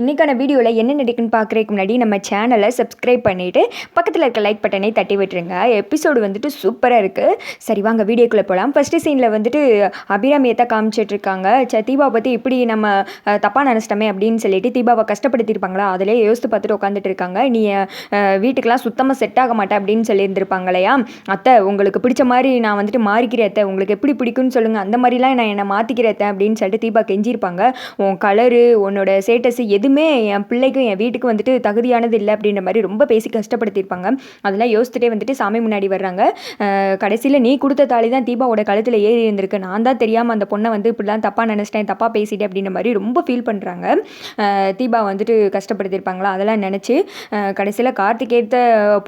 இன்றைக்கான வீடியோவில் என்ன நடக்குன்னு பார்க்குறதுக்கு முன்னாடி நம்ம சேனலை சப்ஸ்கிரைப் பண்ணிவிட்டு பக்கத்தில் இருக்க லைக் பட்டனை தட்டி விட்டுருங்க. எபிசோடு வந்துட்டு சூப்பராக இருக்குது சரி வாங்க வீடியோக்குள்ளே போகலாம் ஃபஸ்ட்டு சீனில் வந்துட்டு அபிராமியை தான் காமிச்சிட்ருக்காங்க ச தீபா பற்றி இப்படி நம்ம தப்பாக நினச்சிட்டோமே அப்படின்னு சொல்லிட்டு தீபாவை கஷ்டப்படுத்தியிருப்பாங்களா? அதிலே யோசித்து பார்த்துட்டு உட்காந்துட்டு இருக்காங்க. நீ வீட்டுக்கெலாம் சுத்தமாக செட் ஆக மாட்டேன் அப்படின்னு சொல்லியிருந்திருப்பாங்க இல்லையா? அத்தை உங்களுக்கு பிடிச்ச மாதிரி நான் வந்துட்டு மாறிக்கிறேன் அத்தை. உங்களுக்கு எப்படி பிடிக்கும்னு சொல்லுங்கள் அந்த மாதிரிலாம் நான் என்னை மாற்றிக்கிறேன் அத்தை அப்படின்னு சொல்லிட்டு தீபா கெஞ்சிருப்பாங்க உன் கலரு உன்னோட ஸ்டேட்டஸ் எதுவுமே என் பிள்ளைக்கும் என் வீட்டுக்கு வந்துட்டு தகுதியானது இல்லை அப்படின்ற மாதிரி ரொம்ப பேசி கஷ்டப்படுத்தியிருப்பாங்க. அதெல்லாம் யோசிச்சுட்டே வந்துட்டு சாமி முன்னாடி வர்றாங்க. கடைசியில் நீ கொடுத்த தாலி தான் தீபாவோட கழுத்தில் ஏறி இருந்திருக்கு. நான் தான் தெரியாமல் அந்த பொண்ணை வந்து இப்படிலாம் தப்பாக நினச்சிட்டேன் தப்பாக பேசிட்டேன் அப்படின்ற மாதிரி ரொம்ப ஃபீல் பண்ணுறாங்க தீபா வந்துட்டு கஷ்டப்படுத்தியிருப்பாங்களா? அதெல்லாம் நினச்சி கடைசியில் கார்த்திகேத்த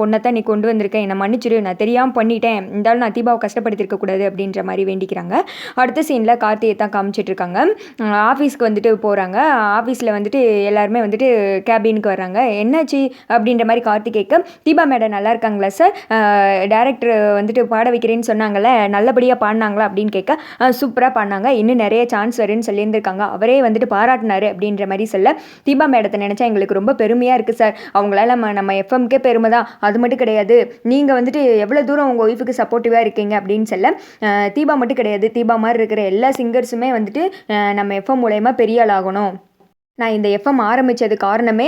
பொண்ணை தான் நீ கொண்டு வந்திருக்கேன் என்னை மன்னிச்சிரு நான் தெரியாமல் பண்ணிட்டேன். இருந்தாலும் நான் தீபாவை கஷ்டப்படுத்திருக்க கூடாது அப்படின்ற மாதிரி வேண்டிக்கிறாங்க. அடுத்த சீனில் கார்த்திகை தான் காமிச்சிட்டு இருக்காங்க. ஆஃபீஸ்க்கு வந்துட்டு போகிறாங்க ஆஃபீஸில் வந்துட்டு எல்லாருமே வந்துட்டு கேபினுக்கு வர்றாங்க. என்னாச்சு அப்படின்ற மாதிரி கார்த்திகேக்கு தீபா மேடம் நல்லா இருக்காங்களா சார்? டேரக்டர் வந்துட்டு பாட வைக்கிறேன்னு சொன்னாங்கல்ல நல்லபடியாக பாடினாங்களா? அப்படின்னு கேட்க சூப்பராக பாடினாங்க. இன்னும் நிறைய சான்ஸ் வரும்னு சொல்லியிருந்திருக்காங்க. அவரே வந்துட்டு பாராட்டினாரு. அப்படின்ற மாதிரி சொல்ல தீபா மேடத்தை நினச்சா எங்களுக்கு ரொம்ப பெருமையாக இருக்குது சார். அவங்களால நம்ம நம்ம எஃப்எம்கே பெருமை தான். அது மட்டும் கிடையாது. நீங்கள் வந்துட்டு எவ்வளோ தூரம் உங்கள் ஒய்ஃபுக்கு சப்போர்ட்டிவாக இருக்கீங்க? அப்படின்னு சொல்ல தீபா மட்டும் கிடையாது. தீபா மாதிரி இருக்கிற எல்லா சிங்கர்ஸுமே வந்துட்டு நம்ம எஃப்எம் மூலயமா பெரிய ஆளாகணும் நான் இந்த எஃப்எம் ஆரம்பித்தது காரணமே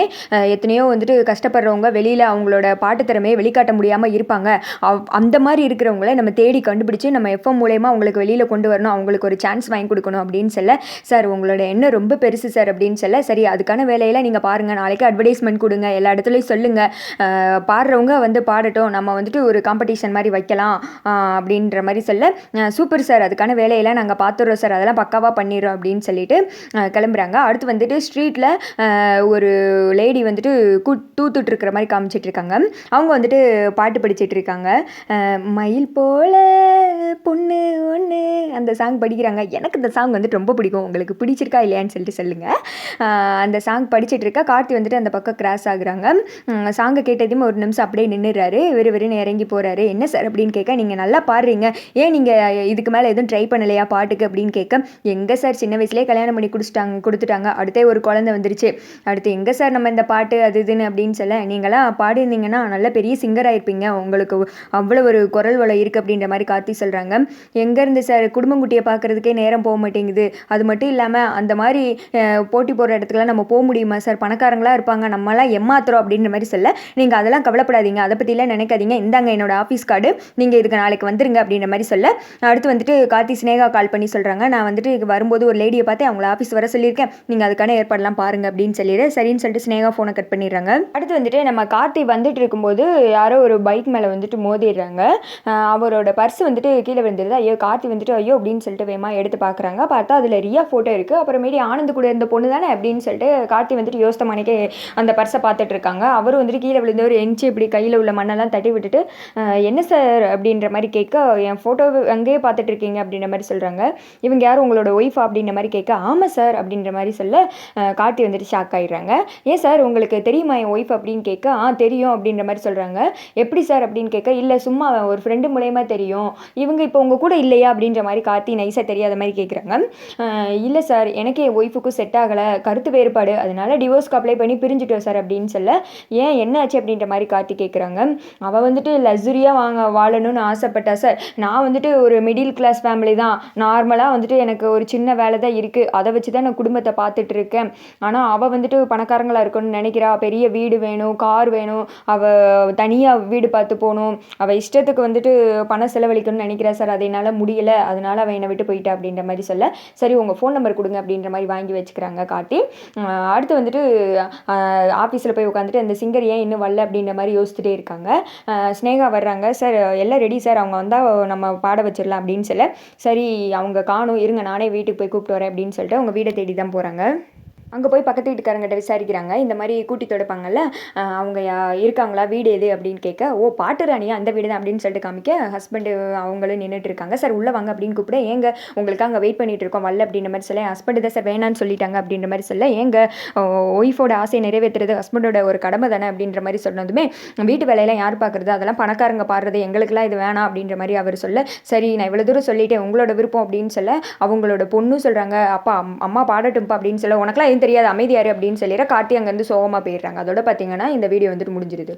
எத்தனையோ வந்துட்டு கஷ்டப்படுறவங்க வெளியில் அவங்களோட பாட்டு திறமையை வெளிக்காட்ட முடியாமல் இருப்பாங்க. அவ் அந்த மாதிரி இருக்கிறவங்கள நம்ம தேடி கண்டுபிடிச்சு நம்ம எஃப்எம் மூலயமா அவங்களுக்கு வெளியில் கொண்டு வரணும். அவங்களுக்கு ஒரு சான்ஸ் வாங்கி கொடுக்கணும் அப்படின்னு சொல்ல சார் உங்களோட எண்ணம் ரொம்ப பெருசு சார் அப்படின்னு சொல்ல சரி அதுக்கான வேலையெல்லாம் நீங்கள் பாருங்கள் நாளைக்கு அட்வர்டைஸ்மெண்ட் கொடுங்க. எல்லா இடத்துலையும் சொல்லுங்கள் பாடுறவங்க வந்து பாடட்டும். நம்ம வந்துட்டு ஒரு காம்படிஷன் மாதிரி வைக்கலாம். அப்படின்ற மாதிரி சொல்ல சூப்பர் சார். அதுக்கான வேலையெல்லாம் நாங்கள் பார்த்துடுறோம் சார். அதெல்லாம் பக்காவாக பண்ணிடுறோம் அப்படின்னு சொல்லிட்டு கிளம்புறாங்க. அடுத்து வந்துட்டு ஸ்ட்ரீட்டில் ஒரு லேடி வந்துட்டு கூ தூத்துட்டு இருக்கிற மாதிரி காமிச்சிட்டு இருக்காங்க அவங்க வந்துட்டு பாட்டு படிச்சிட்டு இருக்காங்க மயில் போல பொண்ணு ஒன்று அந்த சாங் படிக்கிறாங்க. எனக்கு இந்த சாங் வந்துட்டு ரொம்ப பிடிக்கும். உங்களுக்கு பிடிச்சிருக்கா இல்லையான்னு சொல்லிட்டு சொல்லுங்கள் அந்த சாங் படிச்சுட்டு இருக்கா கார்த்தி வந்துட்டு அந்த பக்கம் கிராஸ் ஆகுறாங்க. சாங்கை கேட்டதையும் ஒரு நிமிஷம் அப்படியே நின்றுறாரு வெறு வெறுன்னு இறங்கி போகிறாரு என்ன சார் அப்படின்னு கேட்க நீங்கள் நல்லா பாடுறீங்க. ஏன் நீங்கள் இதுக்கு மேலே எதுவும் ட்ரை பண்ணலையா பாட்டுக்கு? அப்படின்னு கேட்க எங்கே சார் சின்ன வயசுலேயே கல்யாணம் பண்ணி குடிச்சிட்டாங்க கொடுத்துட்டாங்க. அடுத்தே ஒரு குழந்தை வந்துருச்சு. அடுத்து எங்கே சார் நம்ம இந்த பாட்டு அது இதுன்னு அப்படின்னு சொல்ல நீங்களாம் பாடியிருந்தீங்கன்னா நல்ல பெரிய சிங்கர் ஆயிருப்பீங்க. உங்களுக்கு அவ்வளோ ஒரு குரல் வளம் இருக்குது அப்படின்ற மாதிரி கார்த்தி சொல்கிறாங்க எங்கேருந்து சார்? குடும்பங்குட்டியை பார்க்குறதுக்கே நேரம் போக மாட்டேங்குது. அது மட்டும் இல்லாமல் அந்த மாதிரி போட்டி போடுற இடத்துக்குலாம் நம்ம போக முடியுமா சார்? பணக்காரங்களாக இருப்பாங்க. நம்மளாம் ஏமாத்துறோம் அப்படின்ற மாதிரி சொல்ல நீங்கள் அதெல்லாம் கவலைப்படாதீங்க. அதை பற்றிலாம் நினைக்காதீங்க. இந்தாங்க என்னோட ஆஃபீஸ் கார்டு நீங்கள் இதுக்கு நாளைக்கு வந்துருங்க அப்படின்ற மாதிரி சொல்ல அடுத்து வந்துட்டு கார்த்தி சினேகா கால் பண்ணி சொல்கிறாங்க நான் வந்துட்டு வரும்போது ஒரு லேடியை பார்த்து அவங்கள ஆஃபீஸ் வர சொல்லியிருக்கேன். நீங்கள் அதுக்கான ஏற்பாடு பண்ணலாம் பாருங்க அப்படின்னு சொல்லிடு. சரின்னு சொல்லிட்டு ஸ்னேகா ஃபோனை கட் பண்ணிடுறாங்க. அடுத்து வந்துட்டு நம்ம கார்த்தி வந்துட்டு இருக்கும்போது யாரோ ஒரு பைக் மேலே வந்துட்டு மோதிடுறாங்க. அவரோட பர்ஸ் வந்துட்டு கீழே விழுந்துருது. ஐயோ கார்த்தி வந்துட்டு ஐயோ அப்படின்னு சொல்லிட்டு வேமா எடுத்து பார்க்குறாங்க பார்த்தா அதில் ரியா ஃபோட்டோ இருக்குது அப்புறமேடி ஆனந்த் கூட இருந்த பொண்ணு தானே அப்படின்னு சொல்லிட்டு கார்த்தி வந்துட்டு யோசித்தமானிக்கே அந்த பர்ஸை பார்த்துட்டு இருக்காங்க. அவரும் வந்துட்டு கீழே விழுந்தவர் எஞ்சி இப்படி கையில் உள்ள மண்ணெல்லாம் தட்டி விட்டுட்டு என்ன சார் அப்படின்ற மாதிரி கேட்க என் ஃபோட்டோ அங்கேயே பார்த்துட்டு இருக்கீங்க அப்படின்ற மாதிரி சொல்கிறாங்க இவங்க யாரும் உங்களோட ஒய்ஃபா அப்படின்ற மாதிரி கேட்க ஆமாம் சார் அப்படின்ற மாதிரி சொல்ல கார்த்தி வந்துட்டு ஷாக் ஆகிடுறாங்க ஏன் சார் உங்களுக்கு தெரியுமா என் ஒய்ஃப் அப்படின்னு கேட்க ஆ தெரியும் அப்படின்ற மாதிரி சொல்கிறாங்க எப்படி சார் அப்படின்னு கேட்க இல்லை சும்மா ஒரு ஃப்ரெண்டு மூலயமா தெரியும். இவங்க இப்போ உங்கள் கூட இல்லையா? அப்படின்ற மாதிரி கார்த்தி நைஸாக தெரியாத மாதிரி கேட்குறாங்க. இல்லை சார் எனக்கு என் ஒய்ஃபுக்கும் செட் ஆகலை. கருத்து வேறுபாடு. அதனால் டிவோர்ஸ்க்கு அப்ளை பண்ணி பிரிஞ்சுட்டோம் சார் அப்படின்னு சொல்ல ஏன் என்ன ஆச்சு அப்படின்ற மாதிரி கார்த்தி கேட்குறாங்க. அவள் வந்துட்டு லக்ஸுரியாக வாங்க வாழணும்னு ஆசைப்பட்டா சார் நான் வந்துட்டு ஒரு மிடில் கிளாஸ் ஃபேமிலி தான். நார்மலாக வந்துட்டு எனக்கு ஒரு சின்ன வேலை தான் இருக்குது அதை வச்சு தான் நான் குடும்பத்தை பார்த்துட்டு இருக்கேன். ஆனால் அவள் வந்துட்டு பணக்காரங்களாக இருக்கணும்னு நினைக்கிறா. பெரிய வீடு வேணும் கார் வேணும். அவள் தனியாக வீடு பார்த்து போகணும். அவள் இஷ்டத்துக்கு வந்துட்டு பணம் செலவழிக்கணும்னு நினைக்கிறா. சார் அது என்னால் முடியல. அதனால் அவள் என்னை விட்டு போயிட்டா அப்படின்ற மாதிரி சொல்ல சரி உங்கள் ஃபோன் நம்பர் கொடுங்க அப்படின்ற மாதிரி வாங்கி வச்சுக்கிறாங்க காட்டி அடுத்து வந்துட்டு ஆஃபீஸில் போய் உட்காந்துட்டு அந்த சிங்கர் ஏன் இன்னும் வரல? அப்படின்ற மாதிரி யோசிச்சுட்டே இருக்காங்க. ஸ்னேகா வர்றாங்க. சார் எல்லாம் ரெடி சார். அவங்க வந்தால் நம்ம பாட வச்சிடலாம் அப்படின்னு சொல்ல சரி அவங்க காணும். இருங்க நானே வீட்டுக்கு போய் கூப்பிட்டு வரேன் அப்படின்னு சொல்லிட்டு அவங்க வீடை தேடி தான் போகிறாங்க அங்கே போய் பக்கத்து வீட்டுக்காரங்கிட்ட விசாரிக்கிறாங்க. இந்த மாதிரி கூட்டி தொடைப்பாங்கல்ல அவங்க யா- இருக்காங்களா வீடு எது அப்படின்னு கேட்க ஓ பாட்டு ராணியா? அந்த வீடு தான் அப்படின்னு சொல்லிட்டு காமிக்க ஹஸ்பண்டு அவங்களும் நின்றுட்டு இருக்காங்க. சார் உள்ளே வாங்க அப்படின்னு கூப்பிட ஏங்க உங்களுக்கு அங்கே வெயிட் பண்ணிட்டு இருக்கோம். வரல அப்படின்ற மாதிரி சொல்ல ஹஸ்பண்டு தான் சார் வேணான்னு சொல்லிட்டாங்க அப்படின்ற மாதிரி சொல்ல ஏங்க ஒய்ஃபோட ஆசையை நிறைவேற்றுறது ஹஸ்பண்டோட ஒரு கடமை தானே அப்படின்ற மாதிரி சொன்னதுமே வீட்டு வேலையெல்லாம் யார் பார்க்குறது அதெல்லாம் பணக்காரங்க பாடுறது எங்களுக்கெல்லாம் இது வேணாம் அப்படின்ற மாதிரி அவர் சொல்ல சரி நான் இவ்வளோ தூரம் சொல்லிட்டேன் உங்களோட விருப்பம் அப்படின்னு சொல்ல அவங்களோட பொண்ணும் சொல்கிறாங்க அப்பா அம்- அம்மா பாடட்டும்ப்பா அப்படின்னு சொல்ல உனக்குலாம் எந்த தெரியாது அமைதியாரு அப்படின்னு சொல்லிடுற கார்த்தி அங்கேருந்து சோகமாக போயிடுறாங்க. அதோட பார்த்தீங்கன்னா இந்த வீடியோ வந்துட்டு முடிஞ்சிருது.